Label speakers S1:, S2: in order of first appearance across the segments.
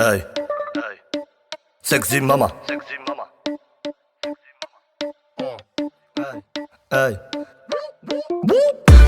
S1: Ej, sexy mama. Ej.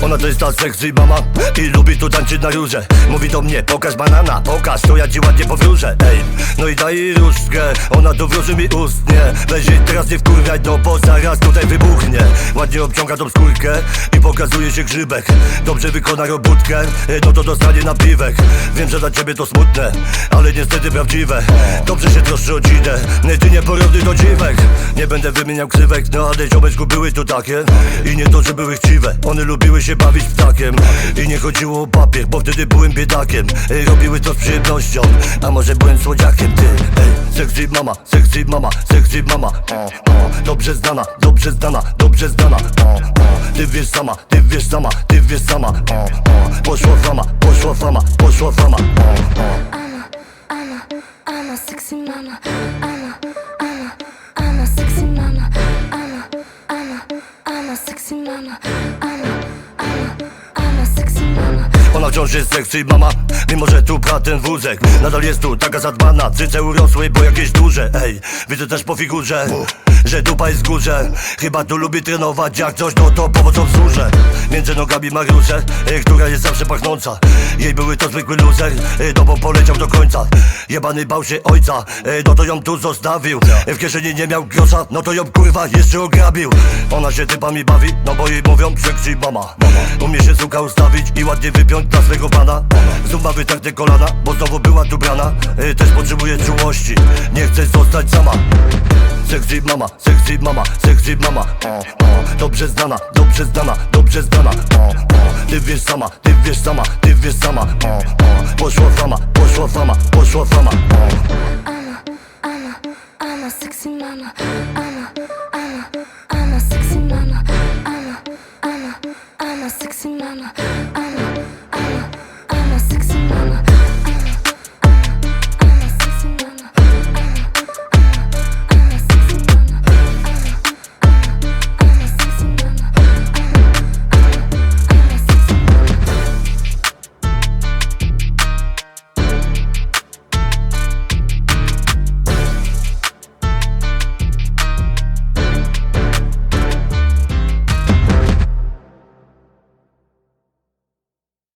S1: Ona jest ta sexy mama I lubi tu tańczyć na róże Mówi do mnie, pokaż banana, pokaż To ja ci ładnie powróżę, ej No i daj różdżkę Ona tu wróży mi ustnie Weź jej teraz nie wkurwiać, no bo zaraz tutaj wybuchnie. Ładnie obciąga tą skórkę I pokazuje się grzybek. Dobrze wykona robótkę No to dostanie napiwek Wiem, że dla ciebie to smutne Ale niestety prawdziwe. Dobrze się troszczy o dzinę Nie, Ty nieporówny do dziwek Nie będę wymieniał krzywek No ale ziomeczku były tu takie. I nie to, że były chciwe One lubiły się bawić ptakiem. I nie chodziło o papier, bo wtedy byłem biedakiem. Ej, Robiły to z przyjemnością A może byłem słodziakiem, ty. Ej, sexy mama, sexy mama, sexy mama. Dobrze znana, dobrze znana, dobrze znana. Ty wiesz sama, ty wiesz sama, ty wiesz sama. Poszła fama, poszła fama, poszła fama.
S2: I'm a, I'm sexy mama. Mama.
S1: Wciąż jest sexy mama. Mimo, że tu pcha ten wózek. Nadal jest tu taka zadbana. Cyce urosły, bo jakieś duże. Ej, widzę też po figurze Że dupa jest w górze. Chyba tu lubi trenować Jak coś, no to powodzą wzórze Między nogami ma gruszę ej, Która jest zawsze pachnąca. Jej były to zwykły ej, No bo poleciał do końca Jebany bał się ojca ej, No to ją tu zostawił. Ej, W kieszeni nie miał grosza No to ją kurwa jeszcze ograbił. Ona się typami bawi No bo jej mówią sexy mama. Umie się suka ustawić i ładnie wypiąć dla swego pana. Ma wytarte kolana, bo znowu była tu brana. Y, Też potrzebuje czułości, nie chce zostać sama. Sexy mama, sexy mama, sexy mama. Dobrze znana, dobrze znana, dobrze znana. Ty wiesz sama, ty wiesz sama, ty wiesz sama o, o. Poszła fama, poszła fama, poszła fama o.
S2: I'm a, I'm a, I'm a sexy mama. I'm a, I'm